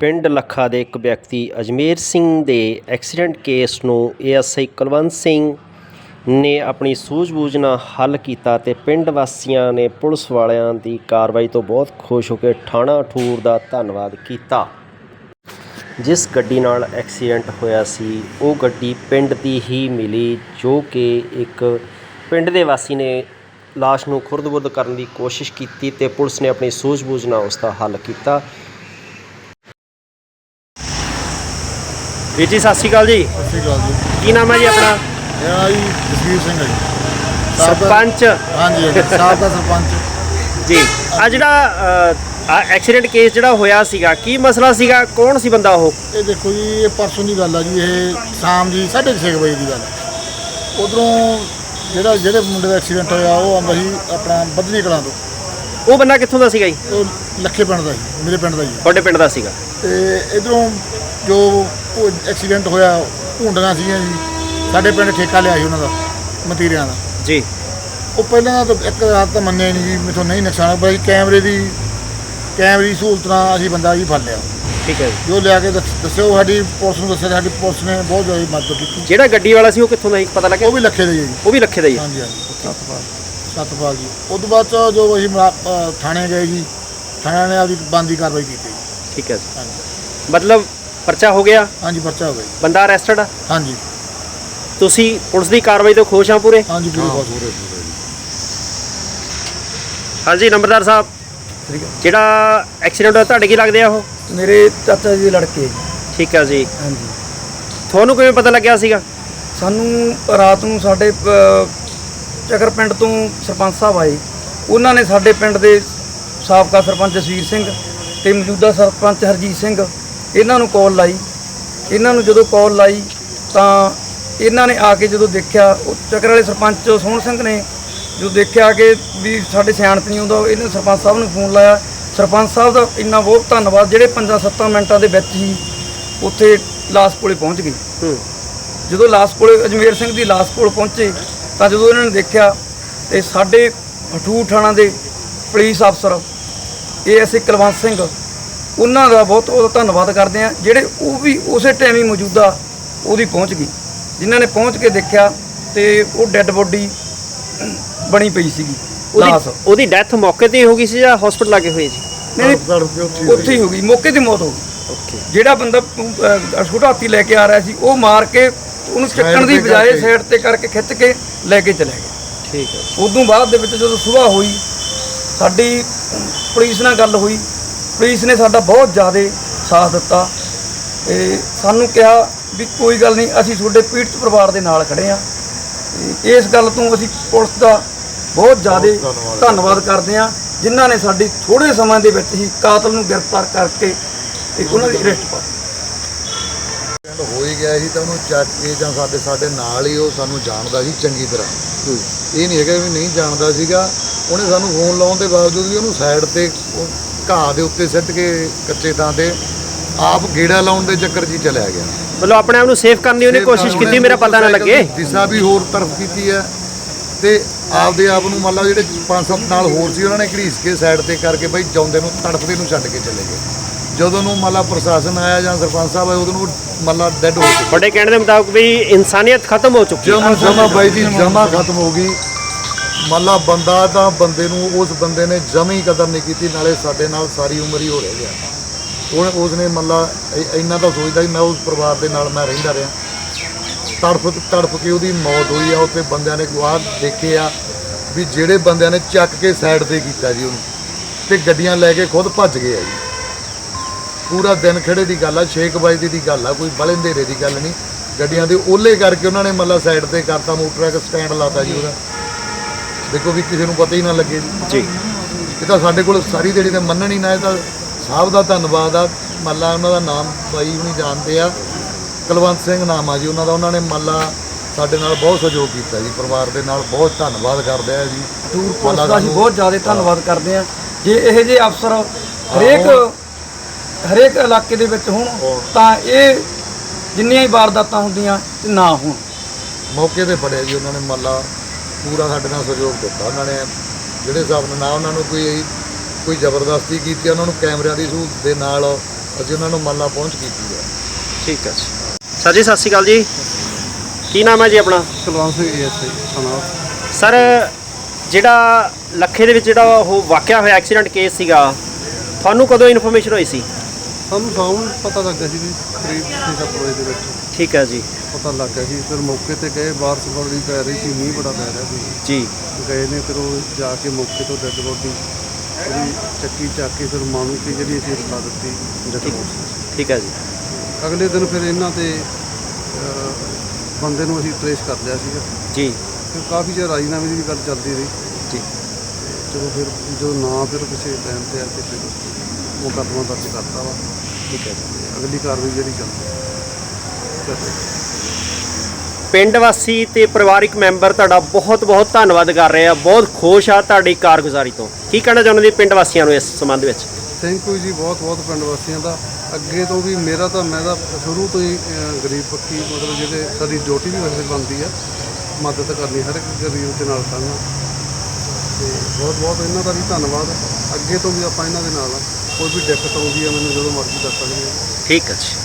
ਪਿੰਡ ਲੱਖਾ ਦੇ ਇੱਕ ਵਿਅਕਤੀ ਅਜਮੇਰ ਸਿੰਘ ਦੇ ਐਕਸੀਡੈਂਟ ਕੇਸ ਨੂੰ ਏਐਸਆਈ ਕੁਲਵੰਤ ਸਿੰਘ ਨੇ ਆਪਣੀ ਸੂਝ-ਬੂਝ ਨਾਲ ਹੱਲ ਕੀਤਾ ਤੇ ਪਿੰਡ ਵਾਸੀਆਂ ਨੇ ਪੁਲਿਸ ਵਾਲਿਆਂ ਦੀ ਕਾਰਵਾਈ ਤੋਂ ਬਹੁਤ ਖੁਸ਼ ਹੋ ਕੇ ਥਾਣਾ ਠੂਰ ਦਾ ਧੰਨਵਾਦ ਕੀਤਾ। ਜਿਸ ਗੱਡੀ ਨਾਲ ਐਕਸੀਡੈਂਟ ਹੋਇਆ ਸੀ, ਉਹ ਗੱਡੀ ਪਿੰਡ ਦੀ ਹੀ ਮਿਲੀ, ਜੋ ਕਿ ਇੱਕ ਪਿੰਡ ਦੇ ਵਾਸੀ ਨੇ ਲਾਸ਼ ਨੂੰ ਖੁਰਦ-ਬੁਰਦ ਕਰਨ ਦੀ ਕੋਸ਼ਿਸ਼ ਕੀਤੀ ਤੇ ਪੁਲਿਸ ਨੇ ਆਪਣੀ ਸੂਝ-ਬੂਝ ਨਾਲ ਉਸ ਦਾ ਹੱਲ ਕੀਤਾ। ਵੀਰ ਜੀ ਸਤਿ ਸ਼੍ਰੀ ਅਕਾਲ ਜੀ। ਸਤਿ ਸ਼੍ਰੀ ਅਕਾਲ ਜੀ। ਕੀ ਨਾਮ ਹੈ ਜੀ ਆਪਣਾ? ਮੇਰਾ ਜੀ ਜਸਵੀਰ ਸਿੰਘ ਹੈ ਜੀ। ਸਾਹਿਬ ਦਾ- ਸਰਪੰਚ। ਹਾਂਜੀ ਹਾਂਜੀ ਸਾਹਿਬ ਦਾ ਸਰਪੰਚ। ਜੀ ਆ ਜਿਹੜਾ ਐਕਸੀਡੈਂਟ ਕੇਸ ਜਿਹੜਾ ਹੋਇਆ ਸੀਗਾ ਕੀ ਮਸਲਾ ਸੀਗਾ? ਕੌਣ ਸੀ ਬੰਦਾ ਉਹ? ਇਹ ਦੇਖੋ ਜੀ ਇਹ ਪਰਸੋਂ ਦੀ ਗੱਲ ਆ ਜੀ ਇਹ ਸ਼ਾਮ ਦੀ 6:30 ਵਜੇ ਦੀ ਗੱਲ ਉਧਰੋਂ ਜਿਹੜਾ ਜਿਹੜੇ ਮੁੰਡੇ ਦਾ ਐਕਸੀਡੈਂਟ ਹੋਇਆ ਉਹ ਆਉਂਦਾ ਸੀ ਆਪਣਾ ਬੱਧਨੀ ਕਲਾਂ ਤੋਂ। ਉਹ ਬੰਦਾ ਕਿੱਥੋਂ ਦਾ ਸੀਗਾ ਜੀ? ਉਹ ਲੱਖੇ ਪਿੰਡ ਦਾ ਜੀ ਮੇਰੇ ਪਿੰਡ ਦਾ ਜੀ। ਤੁਹਾਡੇ ਪਿੰਡ ਦਾ ਸੀਗਾ। ਤੇ ਇਧਰੋਂ ਜੋ ਉਹ ਐਕਸੀਡੈਂਟ ਹੋਇਆ ਭੁੰਡੀਆਂ ਸੀਗੀਆਂ ਜੀ। ਸਾਡੇ ਪਿੰਡ ਠੇਕਾ ਲਿਆ ਸੀ ਉਹਨਾਂ ਦਾ ਮਤੀਰਿਆਂ ਦਾ। ਜੀ। ਉਹ ਪਹਿਲਾਂ ਤਾਂ ਇੱਕ ਰਾਤ ਤਾਂ ਮੰਨਿਆ ਨਹੀਂ ਜੀ ਮੇਥੋਂ ਨਹੀਂ ਨੁਕਸਾਨ ਪਰ ਕੈਮਰੇ ਦੀ ਕੈਮਰੇ ਦੀ ਸਹੂਲਤ ਨਾਲ ਅਸੀਂ ਬੰਦਾ ਜੀ ਫੜ ਲਿਆ। ਠੀਕ ਹੈ ਜੀ। ਜੋ ਲਿਆ ਕੇ ਦੱਸ- ਦੱਸਿਓ ਸਾਡੀ ਪੁਲਿਸ ਨੂੰ ਦੱਸਿਆ ਸਾਡੀ ਪੁਲਿਸ ਨੇ ਬਹੁਤ ਜ਼ਿਆਦਾ ਮਦਦ ਕੀਤੀ। ਜਿਹੜਾ ਗੱਡੀ ਵਾਲਾ ਸੀ ਉਹ ਕਿੱਥੋਂ ਦਾ ਸੀ ਪਤਾ ਲੱਗਿਆ? ਉਹ ਵੀ ਲੱਖੇ ਦੇ ਜੀ। ਉਹ ਵੀ ਲੱਖੇ ਦਾ ਹੀ ਹੈ। ਹਾਂਜੀ ਹਾਂਜੀ। ਸਤਪਾਲ ਸਤਪਾਲ ਜੀ। ਉਸ ਤੋਂ ਬਾਅਦ 'ਚ ਜੋ ਅਸੀਂ ਮੁਲਾ- ਅ, ਥਾਣੇ ਗਏ ਜੀ ਥਾਣੇ ਨੇ ਆਪਦੀ ਬੰਦੀ ਕਾਰਵਾਈ ਕੀਤੀ ਜੀ। ਠੀਕ ਹੈ ਜੀ। ਹਾਂਜੀ। ਮਤਲਬ ਪਰਚਾ ਹੋ ਗਿਆ? ਹਾਂਜੀ ਪਰਚਾ ਹੋ ਗਿਆ ਜੀ। ਬੰਦਾ ਅਰੈਸਟਡ ਆ? ਹਾਂਜੀ। ਤੁਸੀਂ ਪੁਲਿਸ ਦੀ ਕਾਰਵਾਈ ਤੋਂ ਖੁਸ਼ ਆ ਪੂਰੇ? ਹਾਂਜੀ ਪੂਰੀ ਬਹੁਤ ਪੂਰੇ ਹਾਂਜੀ ਨੰਬਰਦਾਰ ਸਾਹਿਬ ਜਿਹੜਾ ਐਕਸੀਡੈਂਟ ਹੋਇਆ ਤੁਹਾਡੇ ਕੀ ਲੱਗਦੇ ਆ ਉਹ? ਮੇਰੇ ਚਾਚਾ ਜੀ ਦੇ ਲੜਕੇ ਠੀਕ ਹੈ ਜੀ। ਹਾਂਜੀ। ਤੁਹਾਨੂੰ ਕਿਵੇਂ ਪਤਾ ਲੱਗਿਆ ਸੀਗਾ? ਸਾਨੂੰ ਰਾਤ ਨੂੰ ਸਾਡੇ ਅ, ਚੱਕਰ ਪਿੰਡ ਤੋਂ ਸਰਪੰਚ ਸਾਹਿਬ ਆਏ। ਉਹਨਾਂ ਨੇ ਸਾਡੇ ਪਿੰਡ ਦੇ ਸਾਬਕਾ ਸਰਪੰਚ ਜਸਵੀਰ ਸਿੰਘ ਤੇ ਮੌਜੂਦਾ ਸਰਪੰਚ ਹਰਜੀਤ ਸਿੰਘ ਇਹਨਾਂ ਨੂੰ ਕਾਲ ਲਾਈ। ਇਹਨਾਂ ਨੂੰ ਜਦੋਂ ਕਾਲ ਲਾਈ ਤਾਂ ਇਹਨਾਂ ਨੇ ਆ ਕੇ ਜਦੋਂ ਦੇਖਿਆ ਉਹ ਚੱਕਰ ਵਾਲੇ ਸਰਪੰਚ ਸੋਹਣ ਸਿੰਘ ਨੇ ਜਦੋਂ ਦੇਖਿਆ ਕਿ ਵੀ ਸਾਡੇ ਸਿਆਣਪ ਨਹੀਂ ਆਉਂਦਾ ਇਹਨੇ ਸਰਪੰਚ ਸਾਹਿਬ ਨੂੰ ਫੋਨ ਲਾਇਆ। ਸਰਪੰਚ ਸਾਹਿਬ ਦਾ ਇੰਨਾ ਬਹੁਤ ਧੰਨਵਾਦ ਜਿਹੜੇ 5-7 ਮਿੰਟਾਂ ਦੇ ਵਿੱਚ ਹੀ ਉੱਥੇ ਲਾਸ਼ ਕੋਲੇ ਪਹੁੰਚ ਗਏ। ਹੂੰ। ਜਦੋਂ ਲਾਸ਼ ਕੋਲੇ ਅਜਮੇਰ ਸਿੰਘ ਦੀ ਲਾਸ਼ ਕੋਲ ਪਹੁੰਚੇ ਤਾਂ ਜਦੋਂ ਇਹਨਾਂ ਨੇ ਦੇਖਿਆ ਤੇ ਸਾਡੇ ਹਠੂ ਥਾਣਾ ਦੇ ਪੁਲਿਸ ਅਫਸਰ ਏਐਸਏ ਕੁਲਵੰਤ ਸਿੰਘ ਉਹਨਾਂ ਦਾ ਬਹੁਤ ਬਹੁਤ ਧੰਨਵਾਦ ਕਰਦੇ ਆ ਜਿਹੜੇ ਉਹ ਵੀ ਉਸੇ ਟਾਈਮ ਹੀ ਮੌਜੂਦਾ ਉਹਦੀ ਪਹੁੰਚ ਗਈ ਜਿਨ੍ਹਾਂ ਨੇ ਪਹੁੰਚ ਕੇ ਦੇਖਿਆ ਤੇ ਉਹ ਡੈੱਡ ਬੋਡੀ ਬਣੀ ਪਈ ਸੀਗੀ ਉਹਦੀ ਉਹਦੀ ਡੈਥ ਮੌਕੇ ਤੇ ਹੀ ਹੋ ਗਈ ਸੀ ਜਾਂ ਹਸਪੀਟਲ ਲਾਗੇ ਹੋਈ ਨਹੀਂ ਕੇ ਉੱਥੇ ਹੀ ਉੱਥੇ ਹੀ ਹੋ ਗਈ ਮੌਕੇ ਤੇ ਮੌਤ ਹੋ ਗਈ। ਓਕੇ ਜਿਹੜਾ ਬੰਦਾ ਛੋਟਾ ਹਾਥੀ ਲੈ ਕੇ ਆ ਰਿਹਾ ਸੀ ਉਹ ਮਾਰ ਕੇ ਉਹਨੂੰ ਚੱਕਣ ਦੀ ਬਜਾਏ। ਸਾਈਡ ਤੇ ਕਰਕੇ ਖਿੱਚ ਕੇ ਲੈ ਕੇ ਚਲੇ ਗਏ। ਠੀਕ ਹੈ। ਉਦੋਂ ਬਾਅਦ ਦੇ ਵਿੱਚ ਜਦੋਂ ਸਵੇਰ ਹੋਈ ਸਾਡੀ ਪੁਲਿਸ ਨਾਲ ਗੱਲ ਹੋਈ ਪੁਲਿਸ ਨੇ ਸਾਡਾ ਬਹੁਤ ਜ਼ਿਆਦਾ ਸਾਥ ਦਿੱਤਾ ਤੇ ਸਾਨੂੰ ਕਿਹਾ ਵੀ ਕੋਈ ਗੱਲ ਨਹੀਂ ਅਸੀਂ ਤੁਹਾਡੇ ਪੀੜਤ ਪਰਿਵਾਰ ਦੇ ਨਾਲ ਖੜੇ ਆ ਇਸ ਗੱਲ ਤੋਂ ਅਸੀਂ ਪੁਲਿਸ ਦਾ ਬਹੁਤ ਜ਼ਿਆਦਾ ਧੰਨਵਾਦ। ਕਰਦੇ ਆ ਜਿਨ੍ਹਾਂ ਨੇ ਸਾਡੀ ਥੋੜੇ ਸਮੇਂ ਦੇ ਵਿੱਚ ਹੀ ਕਾਤਲ ਨੂੰ ਗ੍ਰਿਫਤਾਰ ਕਰਕੇ ਤੇ ਉਹਨਾਂ ਦੀ ਅਰੈਸਟ ਪਾ ਹੋ ਹੀ ਗਿਆ ਸੀ ਤਾਂ ਉਹਨੂੰ ਚੱਕ ਕੇ ਜਾਂ ਸਾਡੇ ਸਾਡੇ ਨਾਲ ਹੀ ਉਹ ਸਾਨੂੰ ਜਾਣਦਾ ਸੀ ਚੰਗੀ ਤਰ੍ਹਾਂ। ਇਹ ਨਹੀਂ ਹੈਗਾ ਵੀ ਨਹੀਂ ਜਾਣਦਾ ਸੀਗਾ। ਉਹਨੇ ਸਾਨੂੰ ਫੋਨ ਲਾਉਣ ਦੇ ਬਾਵਜੂਦ ਵੀ ਉਹਨੂੰ ਸਾਈਡ ਤੇ ਘਾਹ ਦੇ ਉੱਤੇ ਸਿੱਟ ਕੇ ਕੱਚੇ ਥਾਂ ਤੇ ਆਪ ਗੇੜਾ ਲਾਉਣ ਦੇ ਚੱਕਰ 'ਚ ਹੀ ਚਲਿਆ ਗਿਆ। ਮਤਲਬ ਆਪਣੇ ਆਪ ਨੂੰ ਸੇਫ ਕਰਨ ਦੀ ਉਹਨੇ ਕੋਸ਼ਿਸ਼ ਕੀਤੀ ਮੇਰਾ ਪਤਾ ਨਾ ਲੱਗੇ। ਦਿਸ਼ਾ ਵੀ ਹੋਰ ਤਰਫ ਕੀਤੀ ਹੈ ਤੇ ਆਪਦੇ ਆਪ ਨੂੰ ਮੰਨ ਜਿਹੜੇ ਪੰਜ ਸੱਤ ਨਾਲ ਹੋਰ ਸੀ ਉਹਨਾਂ ਨੇ ਘੜੀਸ ਕੇ ਸਾਈਡ ਤੇ ਕਰਕੇ ਬਈ ਜਾਉਂਦੇ ਨੂੰ ਤੜਫਦੇ ਨੂੰ ਛੱਡ ਕੇ ਚਲੇ ਗਏ। ਜਦੋਂ ਨੂੰ ਮੰਨ ਪ੍ਰਸ਼ਾਸਨ ਆਇਆ ਜਾਂ ਸਰਪੰਚ ਸਾਹਿਬ ਆਏ ਉਦੋਂ ਨੂੰ ਮੰਨ ਡੈੱਡ ਹੋ ਚੁੱਕੇ। ਤੁਹਾਡੇ ਕਹਿਣ ਦੇ ਮੁਤਾਬਕ ਵੀ ਇਨਸਾਨੀਅਤ ਖਤਮ ਹੋ ਚੁੱਕੀ ਹੈ। ਜਮਾ ਜਮਾ ਬਾਈ ਜੀ ਜਮਾ ਖਤਮ ਹੋ ਗਈ। ਮੰਨ ਲਾ ਬੰਦਾ ਤਾਂ ਬੰਦੇ ਨੂੰ ਉਸ ਬੰਦੇ ਨੇ ਜਮੀ ਕਦਰ ਨਹੀਂ ਕੀਤੀ, ਨਾਲੇ ਸਾਡੇ ਨਾਲ ਸਾਰੀ ਉਮਰ ਹੀ ਹੋ ਰਹਿ ਗਿਆ ਉਹ ਉਸਨੇ ਮੰਨ ਲਾ ਇੰਨਾ ਤਾਂ ਸੋਚਦਾ ਸੀ, ਮੈਂ ਉਸ ਪਰਿਵਾਰ ਦੇ ਨਾਲ ਮੈਂ ਰਹਿੰਦਾ ਰਿਹਾ। ਤੜਫ ਤੜਫ ਕੇ ਉਹਦੀ ਮੌਤ ਹੋਈ ਆ, ਉੱਥੇ ਬੰਦਿਆਂ ਨੇ ਗਵਾਹ ਦੇਖੇ ਆ, ਵੀ ਜਿਹੜੇ ਬੰਦਿਆਂ ਨੇ ਚੱਕ ਕੇ ਸਾਈਡ ਤੇ ਕੀਤਾ ਜੀ ਉਹਨੂੰ, ਤੇ ਗੱਡੀਆਂ ਲੈ ਕੇ ਖੁਦ ਭੱਜ ਗਏ ਆ ਜੀ। ਪੂਰਾ ਦਿਨ ਖੜੇ ਦੀ ਗੱਲ ਆ 6 ਵਜੇ ਦੀ ਗੱਲ ਆ, ਕੋਈ ਬਲੇ ਹਨੇਰੇ ਦੀ ਗੱਲ ਨਹੀਂ। ਗੱਡੀਆਂ ਦੇ ਓਲੇ ਕਰਕੇ ਉਹਨਾਂ ਨੇ ਮੱਲਾ ਸਾਈਡ ਤੇ ਕਰਤਾ ਮੋਟਰ ਸਟੈਂਡ ਲਾਤਾ ਜੀ ਉਹਦਾ। ਦੇਖੋ ਵੀ ਕਿਸੇ ਨੂੰ ਪਤਾ ਹੀ ਨਾ ਲੱਗੇ ਜੀ। ਜੀ। ਇਹ ਤਾਂ ਸਾਡੇ ਕੋਲ ਸਾਰੀ ਦਿਹਾੜੀ ਤੇ ਮੰਨਣ ਹੀ ਨਾ ਇਹ ਤਾਂ ਸਾਹਿਬ ਦਾ ਧੰਨਵਾਦ ਆ। ਮੱਲਾ ਉਹਨਾਂ ਦਾ ਨਾਮ ਬਾਈ ਹੁਣੀ ਜਾਣਦੇ ਆ। ਕੁਲਵੰਤ ਸਿੰਘ ਨਾਮ ਆ ਜੀ ਉਹਨਾਂ ਦਾ ਉਹਨਾਂ ਨੇ ਮੱਲਾ ਸਾਡੇ ਨਾਲ ਬਹੁਤ ਸਹਿਯੋਗ ਕੀਤਾ ਜੀ ਪਰਿਵਾਰ ਦੇ ਨਾਲ ਬਹੁਤ ਧੰਨਵਾਦ ਕਰਦੇ ਆ ਜੀ। ਟੂਰ ਪੁਲਿਸ ਦਾ ਅਸੀਂ ਬਹੁਤ ਜ਼ਿਆਦਾ ਧੰਨਵਾਦ ਕਰਦੇ ਹਾਂ ਜੇ ਇਹੋ ਜਿਹੇ ਅਫਸਰ ਹਰੇਕ ਹਰੇਕ ਇਲਾਕੇ ਦੇ ਵਿੱਚ ਹੋਣ ਤਾਂ ਇਹ ਜਿੰਨੀਆਂ ਹੀ ਵਾਰਦਾਤਾਂ ਹੁੰਦੀਆਂ ਤੇ ਨਾ ਹੋਣ। ਮੌਕੇ ਤੇ ਫੜਿਆ ਜੀ ਉਹਨਾਂ ਨੇ ਮੱਲਾ। ਪੂਰਾ ਸਾਡੇ ਨਾਲ ਸਹਿਯੋਗ ਦਿੱਤਾ ਉਹਨਾਂ ਨੇ। ਜਿਹੜੇ ਹਿਸਾਬ ਨਾਲ ਨਾ ਉਹਨਾਂ ਨੂੰ ਕੋਈ ਕੋਈ ਜ਼ਬਰਦਸਤੀ ਕੀਤੀ ਉਹਨਾਂ ਨੂੰ ਕੈਮਰਿਆਂ ਦੀ ਸਹੂਲਤ ਦੇ ਨਾਲ ਅਸੀਂ ਉਹਨਾਂ ਨੂੰ ਮੰਨ ਲਾ ਪਹੁੰਚ ਕੀਤੀ ਹੈ ਠੀਕ ਹੈ ਜੀ। ਸਰ ਜੀ ਸਤਿ ਸ਼੍ਰੀ ਅਕਾਲ ਜੀ। ਕੀ ਨਾਮ ਹੈ ਜੀ ਆਪਣਾ? ਕੁਲਵੰਤ ਸਿੰਘ ਏਐਸਆਈ ਥਾਣਾ ਸਰ ਜਿਹੜਾ ਲੱਖੇ ਦੇ ਵਿੱਚ ਜਿਹੜਾ ਉਹ ਵਾਕਿਆ ਹੋਇਆ ਐਕਸੀਡੈਂਟ ਕੇਸ ਸੀਗਾ ਤੁਹਾਨੂੰ ਕਦੋਂ ਇਨਫੋਰਮੇਸ਼ਨ ਹੋਈ ਸੀ? ਸਾਨੂੰ ਨੂੰ ਪਤਾ ਲੱਗਾ ਸੀ ਵੀ ਕਰੀਬ 6-7 ਵਜੇ ਦੇ ਵਿੱਚ। ਠੀਕ ਹੈ ਜੀ। ਪਤਾ ਲੱਗ ਗਿਆ ਸੀ ਫਿਰ ਮੌਕੇ ਤੇ ਗਏ ਬਾਰਿਸ਼ ਬੜੀ ਪੈ ਰਹੀ ਸੀ ਮੀਂਹ ਬੜਾ ਪੈ ਰਿਹਾ ਸੀ। ਜੀ। ਗਏ ਨੇ ਫਿਰ ਉਹ ਜਾ ਕੇ ਮੌਕੇ ਤੋਂ ਡੈੱਡ ਬੋਡੀ ਉਹਦੀ ਚੱਕੀ ਚੱਕ ਕੇ ਫਿਰ ਮਾਨੂੰ ਕੀ ਜਿਹੜੀ ਅਸੀਂ ਰਖਾ ਦਿੱਤੀ body। ਠੀਕ ਹੈ ਜੀ। ਅਗਲੇ ਦਿਨ ਫਿਰ ਇਹਨਾਂ ਤੇ ਅਹ, ਬੰਦੇ ਨੂੰ ਅਸੀਂ ਟਰੇਸ ਕਰ ਲਿਆ ਸੀਗਾ। ਜੀ। ਫਿਰ ਕਾਫੀ ਚਿਰ ਰਾਜੀਨਾਮੇ ਦੀ ਵੀ ਗੱਲ ਚੱਲਦੀ ਰਹੀ। ਜੀ। ਚਲੋ ਫਿਰ ਜਦੋਂ ਨਾ ਫਿਰ ਕਿਸੇ ਟਾਈਮ ਤੇ ਆ ਕੇ ਫਿਰ ਮੁਕੱਦਮਾ ਦਰਜ ਕਰਤਾ ਵਾ। ਠੀਕ ਹੈ ਜੀ। ਅਗਲੀ ਕਾਰਵਾਈ ਜਿਹੜੀ ਚੱਲਦੀ ਹੈ। ਪਿੰਡ ਵਾਸੀ ਤੇ ਪਰਿਵਾਰਿਕ ਮੈਂਬਰ ਤੁਹਾਡਾ ਬਹੁਤ ਬਹੁਤ ਧੰਨਵਾਦ ਕਰ ਰਹੇ ਆ। ਬਹੁਤ ਖੁਸ਼ ਆ ਤੁਹਾਡੀ ਕਾਰਗੁਜ਼ਾਰੀ ਤੋਂ। ਕੀ ਕਹਿਣਾ ਚਾਹੁੰਦੇ ਜੀ ਪਿੰਡ ਵਾਸੀਆਂ ਨੂੰ ਇਸ ਸੰਬੰਧ ਵਿੱਚ? ਥੈਂਕ ਯੂ ਜੀ ਬਹੁਤ ਬਹੁਤ ਪਿੰਡ ਵਾਸੀਆਂ ਦਾ। ਅੱਗੇ ਤੋਂ ਵੀ ਮੇਰਾ ਤਾਂ ਮੈਂ ਤਾਂ ਸ਼ੁਰੂ ਤੋਂ ਹੀ ਅਹ, ਗਰੀਬ ਪੱਕੀ ਮਤਲਬ ਜਿਹੜੇ ਸਾਡੀ ਡਿਊਟੀ ਵੀ ਵੈਸੇ ਬਣਦੀ ਆ। ਮਦਦ ਕਰਨੀ ਹਰ ਇੱਕ ਗਰੀਬ ਦੇ ਨਾਲ ਖੜਨਾ ਤੇ ਬਹੁਤ ਬਹੁਤ ਇਹਨਾਂ ਦਾ ਵੀ ਧੰਨਵਾਦ। ਅੱਗੇ ਤੋਂ ਵੀ ਆਪਾਂ ਇਹਨਾਂ ਦੇ ਨਾਲ ਆ। ਕੋਈ ਵੀ ਦਿੱਕਤ ਆਉਂਦੀ ਆ ਮੈਨੂੰ ਜਦੋਂ ਮਰਜ਼ੀ ਦੱਸ ਸਕਦੇ ਆ। ਠੀਕ ਹੈ ਜੀ।